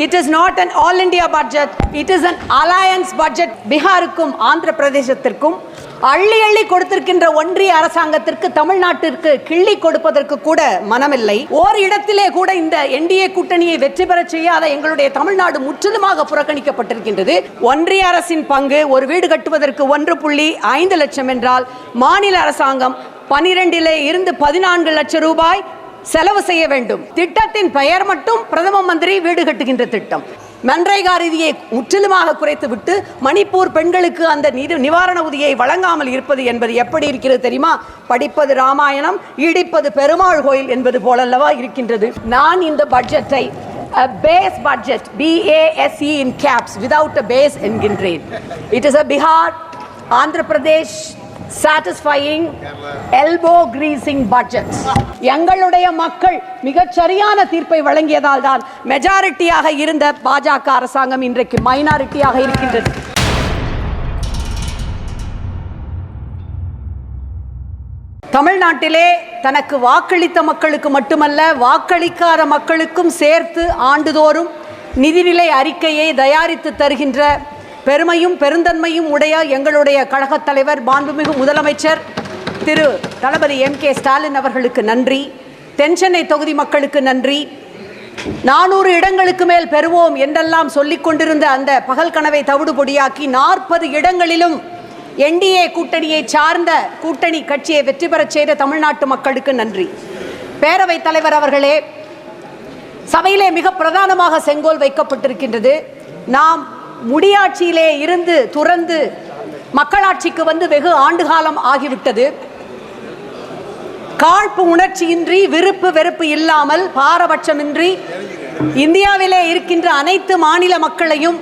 It is not an all India budget it is an alliance budget பீகாருக்கும் Andhra பிரதேசத்திற்கும் அள்ளி அள்ளி கொடுத்திருக்கின்ற ஒன்றிய அரசாங்கத்திற்கு தமிழ்நாட்டிற்கு கிள்ளி கொடுப்பதற்கு கூட மனமில்லை. ஓர் இடத்திலே கூட இந்த என்டிஏ கூட்டணியை வெற்றி பெறச் செய்யாத எங்களுடைய தமிழ்நாடு முற்றிலுமாக புறக்கணிக்கப்பட்டிருக்கின்றது. ஒன்றிய அரசின் பங்கு ஒரு வீடு கட்டுவதற்கு ஒன்று புள்ளி ஐந்து லட்சம் என்றால் மாநில அரசாங்கம் பனிரெண்டிலே இருந்து பதினான்கு லட்சம் ரூபாய் செலவு செய்ய வேண்டும். திட்டத்தின் பெயர் மட்டும் பிரதம மந்திரி வீடு கட்டுகின்ற திட்டம். மன்ரேகா நிதியை முற்றிலுமாக குறைத்துவிட்டு மணிப்பூர் பெண்களுக்கு அந்த நிதி நிவாரண உதவியை வழங்காமல் இருப்பது என்பது எப்படி இருக்கிறது தெரியுமா? படிப்பது ராமாயணம் இடிப்பது பெருமாள் கோயில் என்பது போலல்லவா இருக்கின்றது. நான் இந்த பட்ஜெட்டை base budget B A S E in caps without a base என்கின்றேன். It is a Bihar, Andhra Pradesh satisfying elbow greasing budget எங்களுடைய மக்கள் மிகச்சரியான தீர்ப்பை வழங்கியதால் தான் மெஜாரிட்டியாக இருந்த பாஜக அரசாங்கம் இன்றைக்கு மைனாரிட்டியாக இருக்கின்றது. தமிழ்நாட்டிலே தனக்கு வாக்களித்த மக்களுக்கு மட்டுமல்ல வாக்களிக்காத மக்களுக்கும் சேர்த்து ஆண்டுதோறும் நிதிநிலை அறிக்கையை தயாரித்து தருகின்ற பெருமையும் பெருந்தன்மையும் உடைய எங்களுடைய கழகத் தலைவர் மாண்புமிகு முதலமைச்சர் திரு தளபதி எம். கே. ஸ்டாலின் அவர்களுக்கு நன்றி. தென்சென்னை தொகுதி மக்களுக்கு நன்றி. நானூறு இடங்களுக்கு மேல் பெறுவோம் என்றெல்லாம் சொல்லிக் கொண்டிருந்த அந்த பகல் கனவை தவிடு பொடியாக்கி நாற்பது இடங்களிலும் என்டிஏ கூட்டணியை சார்ந்த கூட்டணி கட்சியை வெற்றி பெறச் செய்த தமிழ்நாட்டு மக்களுக்கு நன்றி. பேரவைத் தலைவர் அவர்களே சபையிலே மிக பிரதானமாக செங்கோல் வைக்கப்பட்டிருக்கின்றது. நாம் முடியாட்சியிலே இருந்து துறந்து மக்களாட்சிக்கு வந்து வெகு ஆண்டு காலம் ஆகிவிட்டது. காழ்ப்பு உணர்ச்சியின்றி விருப்பு வெறுப்பு இல்லாமல் பாரபட்சமின்றி இந்தியாவிலே இருக்கின்ற அனைத்து மாநில மக்களையும்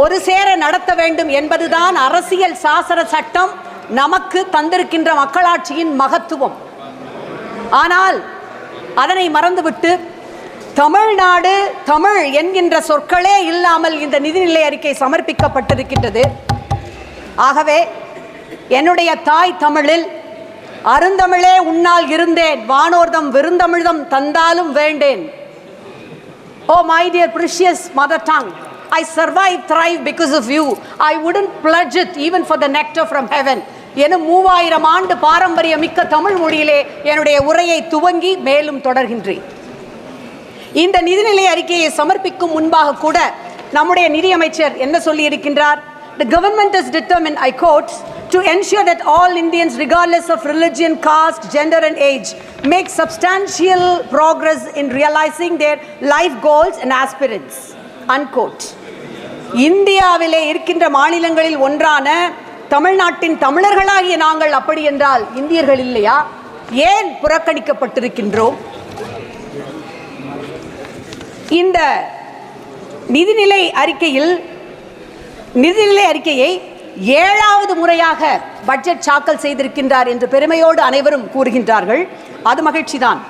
ஒரு சேர நடத்த வேண்டும் என்பதுதான் அரசியல் சாசன சட்டம் நமக்கு தந்திருக்கின்ற மக்களாட்சியின் மகத்துவம். ஆனால் அதனை மறந்துவிட்டு தமிழ்நாடு தமிழ் என்கின்ற சொற்களே இல்லாமல் இந்த நிதிநிலை அறிக்கை சமர்ப்பிக்கப்பட்டிருக்கின்றது. ஆகவே என்னுடைய தாய் தமிழில் அருந்தமிழே உன்னால் இருந்தேன் வானோர்தம் விருந்தமிழ்தம் தந்தாலும் வேண்டேன். O my dear precious mother tongue I survive thrive because of you I உடன் pledge it even for the nectar from heaven எனும் மூவாயிரம் ஆண்டு பாரம்பரிய மிக்க தமிழ் மொழியிலே என்னுடைய உரையை துவங்கி மேலும் தொடர்கின்றேன். இந்த நிதிநிலை அறிக்கையை சமர்ப்பிக்கும் முன்பாக கூட நம்முடைய நிதியமைச்சர் என்ன சொல்லி இருக்கின்றார் The government is determined, I quote, to ensure that all Indians, regardless of religion, caste, gender, and age, make substantial progress in realizing their life goals and aspirants. Unquote. இந்தியாவிலே இருக்கின்ற மாநிலங்களில் ஒன்றான தமிழ்நாட்டின் தமிழர்களாகிய நாங்கள் அப்படி என்றால் இந்தியர்கள் இல்லையா ஏன் புறக்கணிக்கப்பட்டிருக்கின்றோம் இந்த நிதிநிலை அறிக்கையில் நிதிநிலை அறிக்கையை ஏழாவது முறையாக பட்ஜெட் தாக்கல் செய்திருக்கின்றார் என்று பெருமையோடு அனைவரும் கூறுகின்றார்கள். அது மகிழ்ச்சிதான்.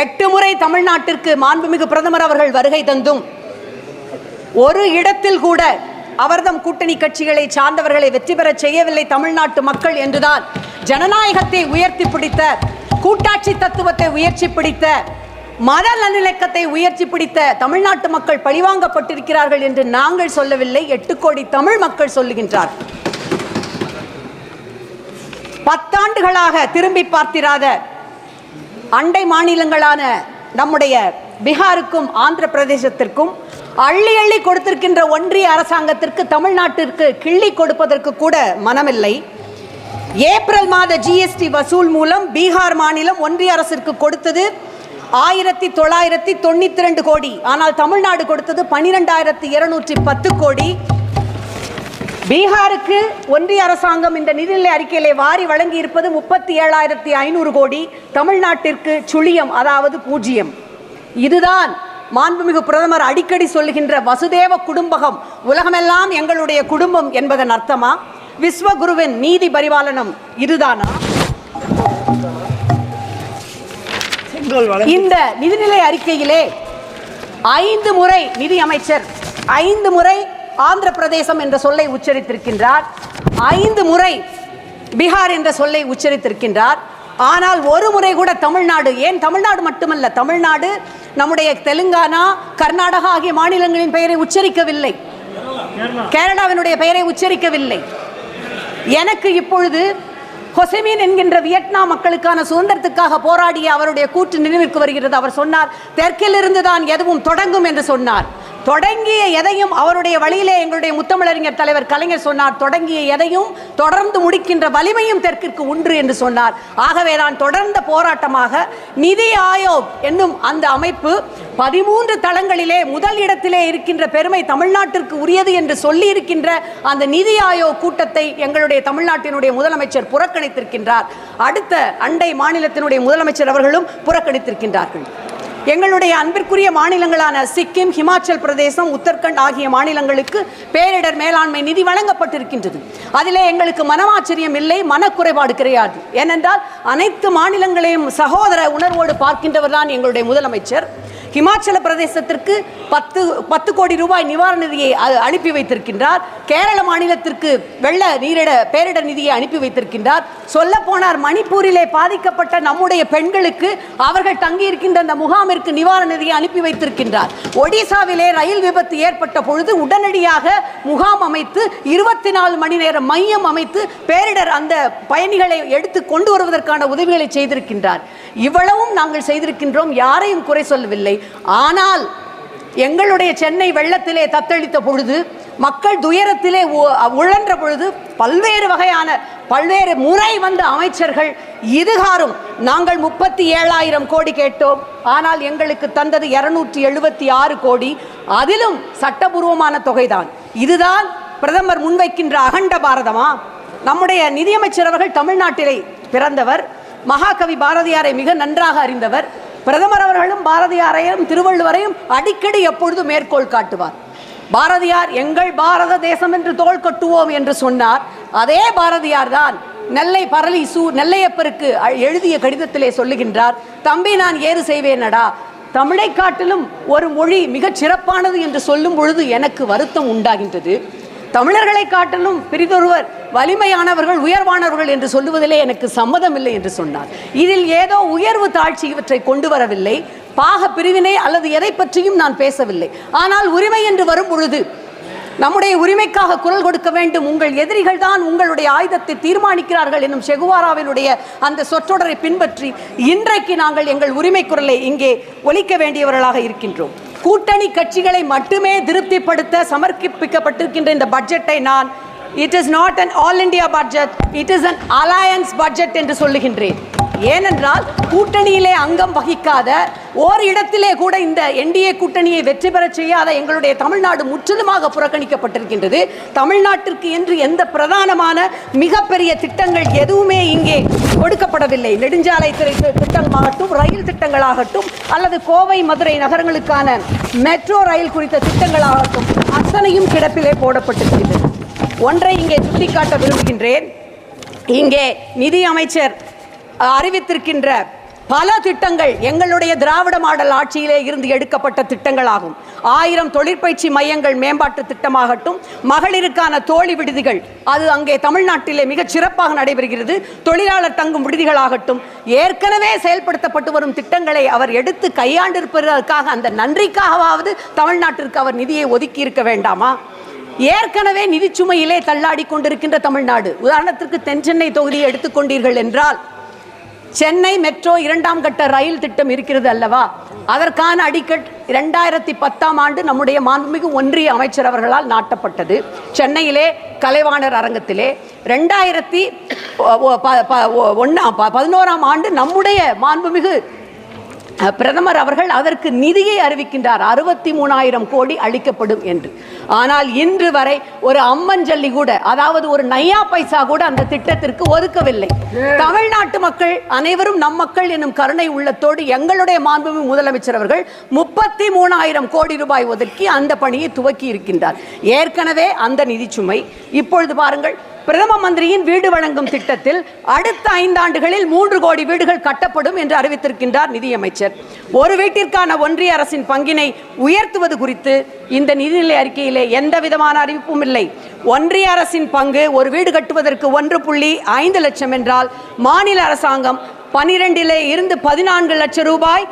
எட்டு முறை தமிழ்நாட்டிற்கு மாண்புமிகு பிரதமர் அவர்கள் வருகை தந்தும் ஒரு இடத்தில் கூட அவர்தம் கூட்டணி கட்சிகளை சார்ந்தவர்களை வெற்றி பெறச் செய்யவில்லை தமிழ்நாட்டு மக்கள் என்றுதான் ஜனநாயகத்தை உயர்த்தி பிடித்த கூட்டாட்சி தத்துவத்தை உயர்ச்சி பிடித்த மத நல்லிணக்கத்தை உயர்ச்சி பிடித்த தமிழ்நாட்டு மக்கள் பழிவாங்கப்பட்டிருக்கிறார்கள் என்று நாங்கள் சொல்லவில்லை. எட்டு கோடி தமிழ் மக்கள் சொல்லுகின்றார். பத்தாண்டுகளாக திரும்பி பார்த்திராத அண்டை மாநிலங்களான நம்முடைய பீகாருக்கும் ஆந்திர பிரதேசத்திற்கும் அள்ளி அள்ளி கொடுத்திருக்கின்ற ஒன்றிய அரசாங்கத்திற்கு தமிழ்நாட்டிற்கு கிள்ளி கொடுப்பதற்கு கூட மனமில்லை. ஏப்ரல் மாத ஜிஎஸ்டி வசூல் மூலம் பீகார் மாநிலம் ஒன்றிய அரசிற்கு கொடுத்தது ஆயிரத்தி தொள்ளாயிரத்தி தொண்ணூத்தி ரெண்டு கோடி. ஆனால் தமிழ்நாடு கொடுத்தது பனிரெண்டாயிரத்தி இருநூற்றி பத்து கோடி. பீகாருக்கு ஒன்றிய அரசாங்கம் இந்த நிதிநிலை அறிக்கையிலே வாரி வழங்கி இருப்பது முப்பத்தி ஏழாயிரத்தி ஐநூறு கோடி. தமிழ்நாட்டிற்கு சுழியம் அதாவது பூஜ்ஜியம். இதுதான் மாண்புமிகு பிரதமர் அடிக்கடி சொல்லுகின்ற வசுதேவ குடும்பகம். உலகமெல்லாம் எங்களுடைய குடும்பம் என்பதன் அர்த்தமா? விஸ்வகுருவின் நீதி பரிபாலனம் இதுதானா? இந்த நிதிநிலை அறிக்கையிலே ஐந்து முறை நிதி அமைச்சர் ஐந்து முறை ஆந்திர பிரதேசம் என்ற சொல்லை உச்சரித்திருக்கின்றார் ஐந்து முறை பீகார் என்ற சொல்லை உச்சரித்திருக்கின்றார். ஆனால் ஒரு முறை கூட தமிழ்நாடு ஏன் தமிழ்நாடு மட்டுமல்ல தமிழ்நாடு நம்முடைய தெலுங்கானா கர்நாடகா ஆகிய மாநிலங்களின் பெயரை உச்சரிக்கவில்லை. கேரளாவினுடைய பெயரை உச்சரிக்கவில்லை. எனக்கு இப்பொழுது ஹொசமின் என்கின்ற வியட்நாம் மக்களுக்கான சுதந்திரத்துக்காக போராடிய அவருடைய கூற்று நினைவிற்கு வருகிறது. அவர் சொன்னார் தெற்கிலிருந்து தான் எதுவும் தொடங்கும் என்று சொன்னார். தொடங்கிய எதையும் அவருடைய வழியிலே எங்களுடைய முத்தமிழறிஞர் தலைவர் கலைஞர் சொன்னார். தொடங்கிய எதையும் தொடர்ந்து முடிக்கின்ற வலிமையும் தெற்கிற்கு உண்டு என்று சொன்னார். ஆகவே தான் தொடர்ந்த போராட்டமாக நிதி ஆயோக் என்னும் அந்த அமைப்பு பதிமூன்று தளங்களிலே முதல் இடத்திலே இருக்கின்ற பெருமை தமிழ்நாட்டிற்கு உரியது என்று சொல்லி இருக்கின்ற அந்த நிதி ஆயோக் கூட்டத்தை எங்களுடைய தமிழ்நாட்டினுடைய முதலமைச்சர் புறக்கணித்திருக்கின்றார். அடுத்த அண்டை மாநிலத்தினுடைய முதலமைச்சர் அவர்களும் புறக்கணித்திருக்கின்றார்கள். எங்களுடைய அன்பிற்குரிய மாநிலங்களான சிக்கிம் ஹிமாச்சல் பிரதேசம் உத்தரகண்ட் ஆகிய மாநிலங்களுக்கு பேரிடர் மேலாண்மை நிதி வழங்கப்பட்டிருக்கின்றது. அதிலே எங்களுக்கு மனமாச்சரியம் இல்லை மனக்குறைபாடு கிடையாது. ஏனென்றால் அனைத்து மாநிலங்களையும் சகோதர உணர்வோடு பார்க்கின்றவர் தான் எங்களுடைய முதலமைச்சர். ஹிமாச்சல பிரதேசத்திற்கு பத்து பத்து கோடி ரூபாய் நிவாரண நிதியை அனுப்பி வைத்திருக்கின்றார். கேரள மாநிலத்திற்கு வெள்ள நீரிட பேரிடர் நிதியை அனுப்பி வைத்திருக்கின்றார். சொல்ல போனார் மணிப்பூரிலே பாதிக்கப்பட்ட நம்முடைய பெண்களுக்கு அவர்கள் தங்கியிருக்கின்ற அந்த முகாமிற்கு நிவாரண நிதியை அனுப்பி வைத்திருக்கின்றார். ஒடிசாவிலே ரயில் விபத்து ஏற்பட்ட பொழுது உடனடியாக முகாம் அமைத்து இருபத்தி நாலு மணி நேரம் மையம் அமைத்து பேரிடர் அந்த பயணிகளை எடுத்து கொண்டு வருவதற்கான உதவிகளை செய்திருக்கின்றார். இவ்வளவும் நாங்கள் செய்திருக்கின்றோம் யாரையும் குறை சொல்லவில்லை. ஆனால் எங்களுடைய சென்னை வெள்ளத்திலே தத்தளித்த பொழுது மக்கள் துயரத்திலே உழன்ற பொழுது பல்வேறு வகையான பல்வேறு முறை வந்த அமைச்சர்கள் இதுகாரும் நாங்கள் முப்பத்தி ஏழாயிரம் கோடி கேட்டோம். ஆனால் எங்களுக்கு தந்தது இருநூற்றி எழுபத்தி ஆறு கோடி. அதிலும் சட்டபூர்வமான தொகைதான். இதுதான் பிரதமர் முன்வைக்கின்ற அகண்ட பாரதமா? நம்முடைய நிதியமைச்சர் அவர்கள் தமிழ்நாட்டிலே பிறந்தவர். மகாகவி பாரதியாரை மிக நன்றாக அறிந்தவர். பிரதமர் அவர்களும் பாரதியாரையும் திருவள்ளுவரையும் அடிக்கடி எப்பொழுதும் மேற்கோள் காட்டுவார். பாரதியார் எங்கள் பாரத தேசம் என்று தோள் கட்டுவோம் என்று சொன்னார். அதே பாரதியார் தான் நெல்லை பரளி சு நெல்லையப்பருக்கு அ- எழுதிய கடிதத்திலே சொல்லுகின்றார் தம்பி நான் ஏறு செய்வேனடா. தமிழை காட்டிலும் ஒரு மொழி மிகச் சிறப்பானது என்று சொல்லும் பொழுது எனக்கு வருத்தம் உண்டாகின்றது. தமிழர்களை காட்டிலும் பிரிதொருவர் வலிமையானவர்கள் உயர்வானவர்கள் என்று சொல்லுவதிலே எனக்கு சம்மதம் இல்லை என்று சொன்னார். இதில் ஏதோ உயர்வு தாழ்ச்சி இவற்றை கொண்டு வரவில்லை. பாக பிரிவினை அல்லது எதை பற்றியும் நான் பேசவில்லை. ஆனால் உரிமை என்று வரும் பொழுது நம்முடைய உரிமைக்காக குரல் கொடுக்க வேண்டும். உங்கள் எதிரிகள் தான் உங்களுடைய ஆயுதத்தை தீர்மானிக்கிறார்கள் என்னும் செகுவாராவினுடைய அந்த சொற்றொடரை பின்பற்றி இன்றைக்கு நாங்கள் எங்கள் உரிமை குரலை இங்கே ஒலிக்க வேண்டியவர்களாக இருக்கின்றோம். கூட்டணி கட்சிகளை மட்டுமே திருப்திப்படுத்த சமர்ப்பிக்கப்பட்டிருக்கின்ற இந்த பட்ஜெட்டை நான் it is not an all India budget it is an alliance budget என்று சொல்லுகின்றேன். ஏனென்றால் கூட்டணியிலே அங்கம் வகிக்காத ஓர் இடத்திலே கூட இந்த என்டிஏ கூட்டணியை வெற்றி பெறச் செய்யாத எங்களுடைய தமிழ்நாடு முற்றிலுமாக புறக்கணிக்கப்பட்டிருக்கின்றது. தமிழ்நாட்டிற்கு என்று எந்த பிரதானமான மிகப்பெரிய திட்டங்கள் எதுவுமே இங்கே கொடுக்கப்படவில்லை. நெடுஞ்சாலை துறை திட்டமாகட்டும் ரயில் திட்டங்களாகட்டும் அல்லது கோவை மதுரை நகரங்களுக்கான மெட்ரோ ரயில் குறித்த திட்டங்களாகட்டும் அத்தனையும் கிடப்பிலே போடப்பட்டிருக்கின்றது. ஒன்றை இங்கே சுட்டிக்காட்ட விரும்புகின்றேன். இங்கே நிதி அமைச்சர் அறிவித்திருக்கின்ற பல திட்டங்கள் எங்களுடைய திராவிட மாடல் ஆட்சியிலே இருந்து எடுக்கப்பட்ட திட்டங்களாகும். ஆயிரம் தொழிற்பயிற்சி மையங்கள் மேம்பாட்டு திட்டமாகட்டும் மகளிருக்கான தோழி விடுதிகள் அது அங்கே தமிழ்நாட்டிலே மிகச் சிறப்பாக நடைபெறுகிறது. தொழிலாளர் தங்கும் விடுதிகளாகட்டும் ஏற்கனவே செயல்படுத்தப்பட்டு வரும் திட்டங்களை அவர் எடுத்து கையாண்டிருப்பதற்காக அந்த நன்றிக்காகவாவது தமிழ்நாட்டிற்கு அவர் நிதியை ஒதுக்கி இருக்க வேண்டாமா? ஏற்கனவே நிதிச்சுமையிலே தள்ளாடி கொண்டிருக்கின்ற தமிழ்நாடு உதாரணத்திற்கு தென் சென்னை தொகுதியை எடுத்துக்கொண்டீர்கள் என்றால் சென்னை மெட்ரோ இரண்டாம் கட்ட ரயில் திட்டம் இருக்கிறது அல்லவா? அதற்கான அடிக்கட் இரண்டாயிரத்தி பத்தாம் ஆண்டு நம்முடைய மாண்புமிகு ஒன்றிய அமைச்சர் அவர்களால் நாட்டப்பட்டது. சென்னையிலே கலைவாணர் அரங்கத்திலே ரெண்டாயிரத்தி ஒன்னா பதினோராம் ஆண்டு நம்முடைய மாண்புமிகு பிரதமர் அவர்கள் அதற்கு நிதியை அறிவிக்கின்றார். அறுபத்தி மூணாயிரம் கோடி அளிக்கப்படும் என்று. ஆனால் இன்று வரை ஒரு அம்மஞ்சல்லி கூட அதாவது ஒரு நையா பைசா கூட அந்த திட்டத்திற்கு ஒதுக்கவில்லை. தமிழ்நாட்டு மக்கள் அனைவரும் நம் மக்கள் என்னும் கருணை உள்ளத்தோடு எங்களுடைய மாண்புமிகு முதலமைச்சர் அவர்கள் முப்பத்தி மூணாயிரம் கோடி ரூபாய் ஒதுக்கி அந்த பணியை துவக்கி இருக்கின்றார். ஏற்கனவே அந்த நிதிச்சுமை இப்பொழுது பாருங்கள் பிரதம மந்திரியின் வீடு வழங்கும் திட்டத்தில் அடுத்த ஐந்தாண்டுகளில் மூன்று கோடி வீடுகள் கட்டப்படும் என்று அறிவித்திருக்கின்றார் நிதியமைச்சர். ஒரு வீட்டிற்கான ஒன்றிய அரசின் பங்கினை உயர்த்துவது குறித்து இந்த நிதிநிலை அறிக்கையிலே எந்த விதமான அறிவிப்பும் இல்லை. ஒன்றிய அரசின் பங்கு ஒரு வீடு கட்டுவதற்கு ஒன்று புள்ளி ஐந்து லட்சம் என்றால் மாநில அரசாங்கம் பனிரெண்டிலே இருந்து பதினான்கு லட்சம் ரூபாய்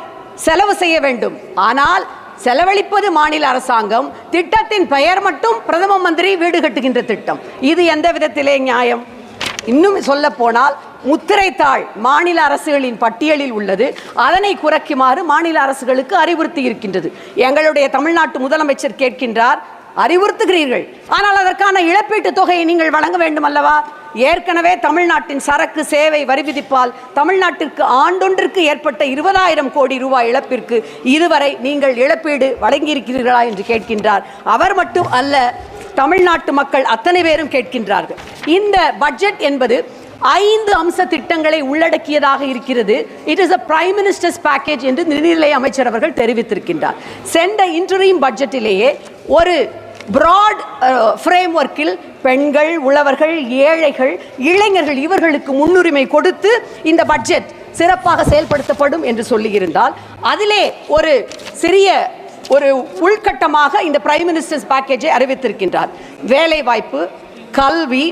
செலவு செய்ய வேண்டும். ஆனால் செலவழிப்பது மாநில அரசாங்கம். திட்டத்தின் பெயர் மட்டும் பிரதம மந்திரி வீடு கட்டுகின்ற திட்டம். இது எந்த விதத்திலே நியாயம்? இன்னும் சொல்ல போனால் முத்திரைத்தாள் மாநில அரசுகளின் பட்டியலில் உள்ளது. அதனை குறைக்குமாறு மாநில அரசுகளுக்கு அறிவுறுத்தி இருக்கின்றது. எங்களுடைய தமிழ்நாட்டு முதலமைச்சர் கேட்கின்றார் அறிவுறுத்துகிறீர்கள். ஆனால் அதற்கான இழப்பீட்டுத் தொகையை நீங்கள் வழங்க வேண்டும் அல்லவா ஏற்கனவே தமிழ்நாட்டின் சரக்கு சேவை வரி விதிப்பால் தமிழ்நாட்டிற்கு ஆண்டொன்றிற்கு ஏற்பட்ட இருபதாயிரம் கோடி ரூபாய் இழப்பிற்கு இதுவரை நீங்கள் இழப்பீடு வழங்கியிருக்கிறீர்களா என்று கேட்கின்றார். அவர் மட்டும் அல்ல தமிழ்நாட்டு மக்கள் அத்தனை பேரும் கேட்கின்றார்கள். இந்த பட்ஜெட் என்பது ஐந்து அம்ச திட்டங்களை உள்ளடக்கியதாக இருக்கிறது. It is a prime minister's package என்று நிதிநிலை அமைச்சர் அவர்கள் தெரிவித்திருக்கின்றார். சென்ற இன்டரிம் பட்ஜெட்டிலேயே ஒரு பிராட் ஃப்ரேம் ஒர்க்கில் பெண்கள் உழவர்கள் ஏழைகள் இளைஞர்கள் இவர்களுக்கு முன்னுரிமை கொடுத்து இந்த பட்ஜெட் சிறப்பாக செயல்படுத்தப்படும் என்று சொல்லியிருந்தால் அதிலே ஒரு சிறிய ஒரு உள்கட்டமாக இந்த பிரைம் மினிஸ்டர்ஸ் பேக்கேஜை அறிவித்திருக்கின்றார். வேலைவாய்ப்பு கல்வி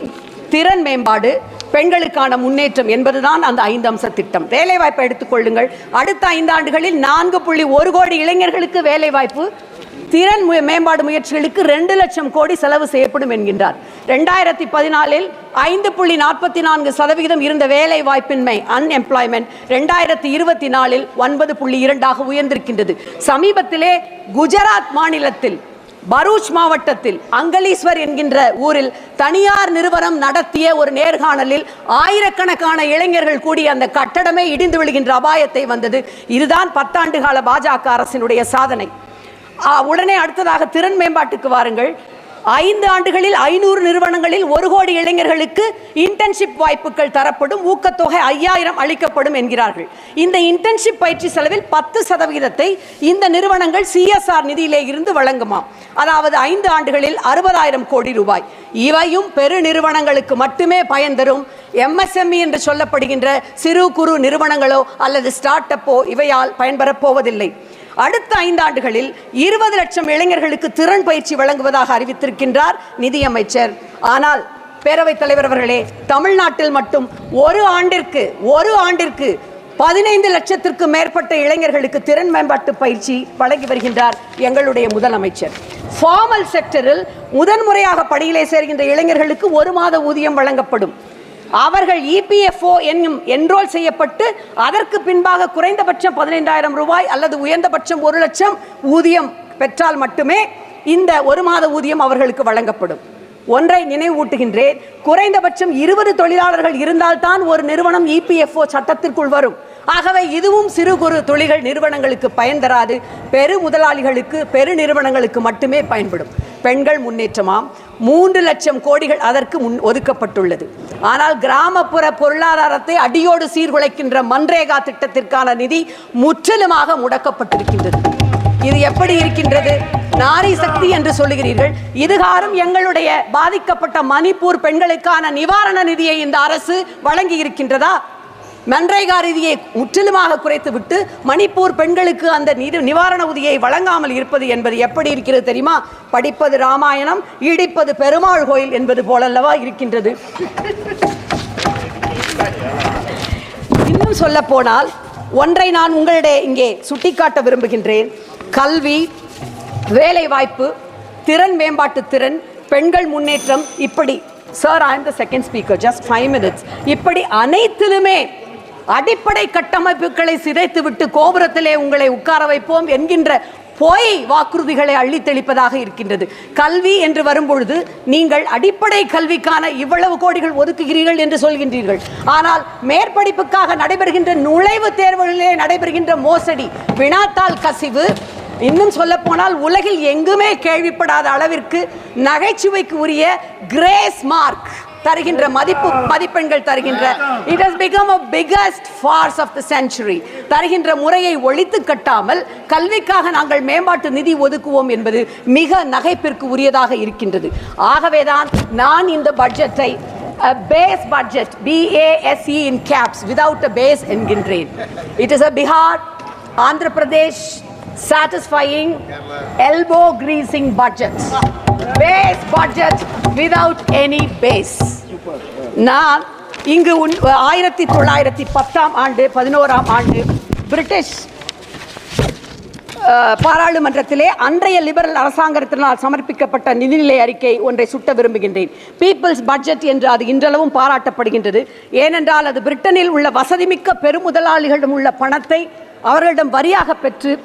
திறன் மேம்பாடு பெண்களுக்கான முன்னேற்றம் என்பதுதான் அந்த ஐந்து அம்ச திட்டம். வேலைவாய்ப்பை எடுத்துக்கொள்ளுங்கள் அடுத்த ஐந்து ஆண்டுகளில் நான்கு புள்ளி ஒரு கோடி இளைஞர்களுக்கு வேலைவாய்ப்பு திறன் மேம்பாடு முயற்சிகளுக்கு ரெண்டு லட்சம் கோடி செலவு செய்யப்படும் என்கின்றார். ரெண்டாயிரத்தி பதினாலில் ஐந்து புள்ளி நாற்பத்தி நான்கு சதவிகிதம் இருந்த வேலை வாய்ப்பின்மை அன்எம்ப்ளாய்மெண்ட் ரெண்டாயிரத்தி இருபத்தி நாலில் ஒன்பது புள்ளி இரண்டாக உயர்ந்திருக்கின்றது. சமீபத்திலே குஜராத் மாநிலத்தில் பரூச் மாவட்டத்தில் அங்கலீஸ்வர் என்கின்ற ஊரில் தனியார் நிறுவனம் நடத்திய ஒரு நேர்காணலில் ஆயிரக்கணக்கான இளைஞர்கள் கூடிய அந்த கட்டடமே இடிந்து விழுகின்ற அபாயத்தை வந்தது. இதுதான் பத்தாண்டு கால பாஜக அரசினுடைய சாதனை. உடனே அடுத்ததாக திறன் மேம்பாட்டுக்கு வாருங்கள். ஐந்து ஆண்டுகளில் ஐநூறு நிறுவனங்களில் ஒரு கோடி இளைஞர்களுக்கு இன்டர்ன்ஷிப் வாய்ப்புகள் தரப்படும். ஊக்கத்தொகை ஐயாயிரம் அளிக்கப்படும் என்கிறார்கள். இந்த இன்டர்ன்ஷிப் பயிற்சி செலவில் பத்து சதவிகிதத்தை இந்த நிறுவனங்கள் சிஎஸ்ஆர் நிதியிலே இருந்து வழங்குமாம். அதாவது ஐந்து ஆண்டுகளில் அறுபதாயிரம் கோடி ரூபாய். இவையும் பெரு நிறுவனங்களுக்கு மட்டுமே பயன் தரும். எம்எஸ்எம்இ என்று சொல்லப்படுகின்ற சிறு குறு நிறுவனங்களோ அல்லது ஸ்டார்ட் அப்போ இவையால் பயன்பெறப் போவதில்லை. அடுத்த ஐந்தாண்டுகளில் இருபது லட்சம் இளைஞர்களுக்கு திறன் பயிற்சி வழங்குவதாக அறிவித்திருக்கின்றார் நிதியமைச்சர். ஆனால் பேரவைத் தலைவர் அவர்களே தமிழ்நாட்டில் மட்டும் ஒரு ஆண்டிற்கு ஒரு ஆண்டிற்கு பதினைந்து லட்சத்திற்கு மேற்பட்ட இளைஞர்களுக்கு திறன் மேம்பாட்டு பயிற்சி வழங்கி வருகின்றார் எங்களுடைய முதலமைச்சர். ஃபார்மல் செக்டரில் முதன்முறையாக பணியிலே சேர்கின்ற இளைஞர்களுக்கு ஒரு மாத ஊதியம் வழங்கப்படும். அவர்கள் இபிஎஃப்ஓ என்னும் என்ரோல் செய்யப்பட்டு அதற்கு பின்பாக குறைந்தபட்சம் பதினைந்தாயிரம் ரூபாய் அல்லது உயர்ந்தபட்சம் ஒரு லட்சம் ஊதியம் பெற்றால் மட்டுமே இந்த ஒரு மாத ஊதியம் அவர்களுக்கு வழங்கப்படும். ஒன்றை நினைவூட்டுகின்றேன். குறைந்தபட்சம் இருபது தொழிலாளர்கள் இருந்தால்தான் ஒரு நிறுவனம் இபிஎஃப்ஓ சட்டத்திற்குள் வரும். ஆகவே இதுவும் சிறு குறு தொழில்கள் நிறுவனங்களுக்கு பயன் தராது. பெரு முதலாளிகளுக்கு பெரு நிறுவனங்களுக்கு மட்டுமே பயன்படும். பெண்கள் முன்னேற்றமாம். மூன்று லட்சம் கோடிகள் அதற்கு முன் ஒதுக்கப்பட்டுள்ளது. ஆனால் கிராமப்புற பொருளாதாரத்தை அடியோடு சீர்குலைக்கின்ற மன்ரேகா திட்டத்திற்கான நிதி முற்றிலுமாக முடக்கப்பட்டிருக்கின்றது. இது எப்படி இருக்கின்றது? நாரி சக்தி என்று சொல்லுகிறீர்கள். இதுகாரும் எங்களுடைய பாதிக்கப்பட்ட மணிப்பூர் பெண்களுக்கான நிவாரண நிதியை இந்த அரசு வழங்கி இருக்கின்றதா மன்ரேகா நிதியை முற்றிலுமாக குறைத்துவிட்டு மணிப்பூர் பெண்களுக்கு அந்த நிதி நிவாரண உதவியை வழங்காமல் இருப்பது என்பது எப்படி இருக்கிறது தெரியுமா? படிப்பது ராமாயணம் இடிப்பது பெருமாள் கோயில் என்பது போலல்லவா இருக்கின்றது. இன்னும் சொல்ல போனால் ஒன்றை நான் உங்களிடையே இங்கே சுட்டிக்காட்ட விரும்புகின்றேன். கல்வி வேலை வாய்ப்பு திறன் மேம்பாட்டு திறன் பெண்கள் முன்னேற்றம் இப்படி. Sir I the second speaker just five minutes இப்படி அனைத்திலுமே அடிப்படை கட்டமைப்புகளை சிதைத்துவிட்டு கோபுரத்திலே உங்களை உட்கார வைப்போம் என்கின்ற பொய் வாக்குறுதிகளை அள்ளி தெளிப்பதாக இருக்கின்றது. கல்வி என்று வரும்பொழுது நீங்கள் அடிப்படை கல்விக்கான இவ்வளவு கோடிகள் ஒதுக்குகிறீர்கள் என்று சொல்கின்றீர்கள். ஆனால் மேற்படிப்புக்காக நடைபெறுகின்ற நுழைவுத் தேர்வுகளிலே நடைபெறுகின்ற மோசடி வினாத்தாள் கசிவு இன்னும் சொல்ல போனால் உலகில் எங்குமே கேள்விப்படாத அளவிற்கு நகைச்சுவைக்கு உரிய கிரேஸ் மார்க். தருகின்ற மதிப்பு மதிப்பெண்கள் தருகின்ற it has become a biggest farce of the century தருகின்ற முறையை ஒழித்து கட்டாமல் கல்விக்காக நாங்கள் மேம்பாட்டு நிதி ஒதுக்குவோம் என்பது மிக நகைப்பிற்கு உரியதாக இருக்கின்றது ஆகவேதான் நான் இந்த பட்ஜெட்டை a base budget, B-A-S-E in caps, without a base engineering. It is a Bihar, Andhra Pradesh satisfying elbow greasing budget. Base budget without any base நான் இங்கு உன்- ஆயிரத்தி தொள்ளாயிரத்தி பத்தாம் ஆண்டு பதினோராம் ஆண்டு பிரிட்டிஷ் பாராளுமன்றத்திலே அன்றைய லிபரல் அரசாங்கத்தினால் சமர்ப்பிக்கப்பட்ட நிதிநிலை அறிக்கை ஒன்றை சுட்ட விரும்புகின்றேன். பீப்புள்ஸ் பட்ஜெட் என்று அது இன்றளவும் பாராட்டப்படுகின்றது. ஏனென்றால் அது பிரிட்டனில் உள்ள வசதிமிக்க பெருமுதலாளிகளிடம் உள்ள பணத்தை அவர்களிடம் வரியாக பெற்று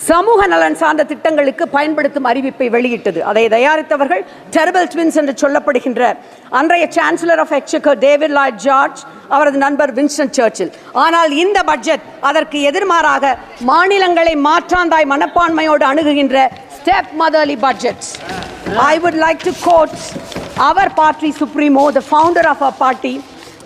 சமூக நலன் சார்ந்த திட்டங்களுக்கு பயன்படுத்தும் அறிவிப்பை வெளியிட்டது. அதை தயாரித்தவர்கள் டெரபிள் ட்வின்ஸ் என்று சொல்லப்படுகின்ற அன்றைய chancellor of exchequer David Lloyd George அவரது நண்பர் வின்ஸ்டன் சர்ச்சில் ஆனால் இந்த பட்ஜெட் அதற்கு எதிர்மாறாக மாநிலங்களை மாற்றாந்தாய் மனப்பான்மையோடு அணுகுகின்ற step motherly budgets I would like to quote our party supremo the founder of a party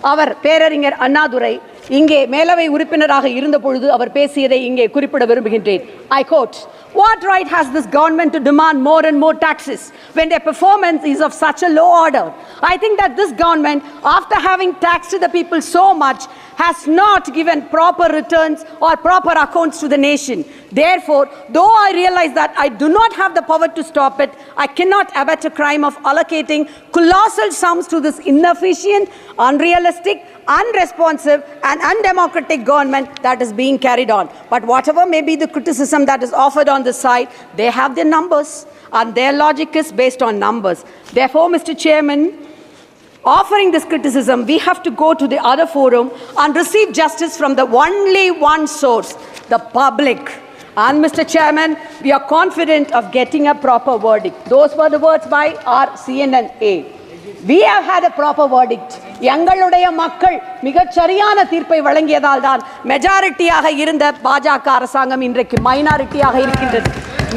அவர் பேரறிஞர் அண்ணாதுரை இங்கே மேலவை உறுப்பினராக இருந்த பொழுது அவர் பேசியதை இங்கே குறிப்பிட விரும்புகின்றேன் I quote What right has this government to demand more and more taxes when their performance is of such a low order? I think that this government, after having taxed the people so much, has not given proper returns or proper accounts to the nation. Therefore, though I realize that I do not have the power to stop it, I cannot abet a crime of allocating colossal sums to this inefficient, unrealistic, unresponsive, and undemocratic government that is being carried on. But whatever may be the criticism that is offered on this side, they have their numbers, and their logic is based on numbers. Therefore, Mr. Chairman, offering this criticism, we have to go to the other forum and receive justice from the only one source, the public. And Mr. Chairman, we are confident of getting a proper verdict. Those were the words by our CNN-A. We have had a proper verdict. எங்களுடைய மக்கள் மிகச் சரியான தீர்ப்பை வழங்கியதால் தான் மெஜாரிட்டியாக இருந்த பாஜக அரசாங்கம் இன்றைக்கு மைனாரிட்டியாக இருக்கின்றது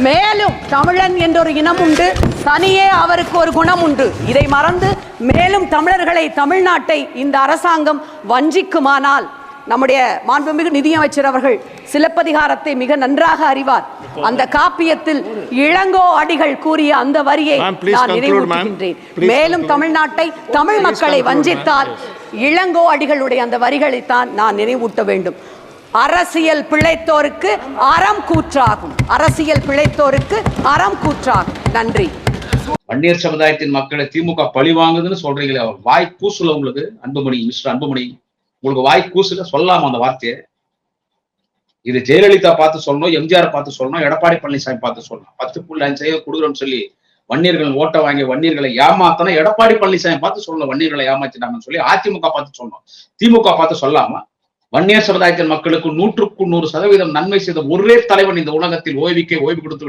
மேலும் தமிழன் என்ற ஒரு இனம் உண்டு தனியே அவருக்கு ஒரு குணம் உண்டு இதை மறந்து மேலும் தமிழர்களை தமிழ்நாட்டை இந்த அரசாங்கம் வஞ்சிக்குமானால் நம்முடைய மாண்புமிகு நிதியமைச்சர் அவர்கள் சிலப்பதிகாரத்தை மிக நன்றாக அறிவார். அந்த காப்பியத்தில் இளங்கோ அடிகள் கூறிய அந்த வரியை நான். நினைவூட்டுகின்றேன். மேலும். தமிழ்நாட்டை தமிழ் மக்களை வஞ்சித்தால் இளங்கோ அடிகளுடைய அந்த வரிகளைத்தான் நான் நினைவூட்ட வேண்டும். அரசியல் பிழைத்தோருக்கு அறம் கூற்றாகும். அரசியல் பிழைத்தோருக்கு அறம் கூற்றாகும். நன்றி. வன்னியர் சமுதாயத்தின் மக்களை திமுக பழி வாங்குதுன்னு சொல்றீங்களே அவர் வாய் கூசுல உங்களுக்கு அன்புமணி மிஸ்டர் அன்புமணி உங்களுக்கு வாய் கூசுல சொல்லாம அந்த வார்த்தையை? இது ஜெயலலிதா பார்த்து சொல்லணும் எம்ஜிஆர் பார்த்து சொல்லணும் எடப்பாடி பழனிசாமி பார்த்து சொல்லணும். பத்து புள்ளி அஞ்சு சதவீதம் கொடுக்குறோம்னு சொல்லி வன்னியர்கள் ஓட்ட வாங்கி வன்னியர்களை ஏமாத்தனா எடப்பாடி பழனிசாமி பார்த்து சொல்லணும் வன்னியர்களை ஏமாத்திட்டாங்கன்னு சொல்லி அதிமுக பார்த்து சொல்லணும். திமுக பார்த்து சொல்லாம வன்னியர் சமுதாயத்தின் மக்களுக்கு நூற்றுக்கு நூறு சதவீதம் நன்மை செய்த ஒரே தலைவன் இந்த உலகத்தில் ஓய்வுக்கே ஓய்வு கொடுத்து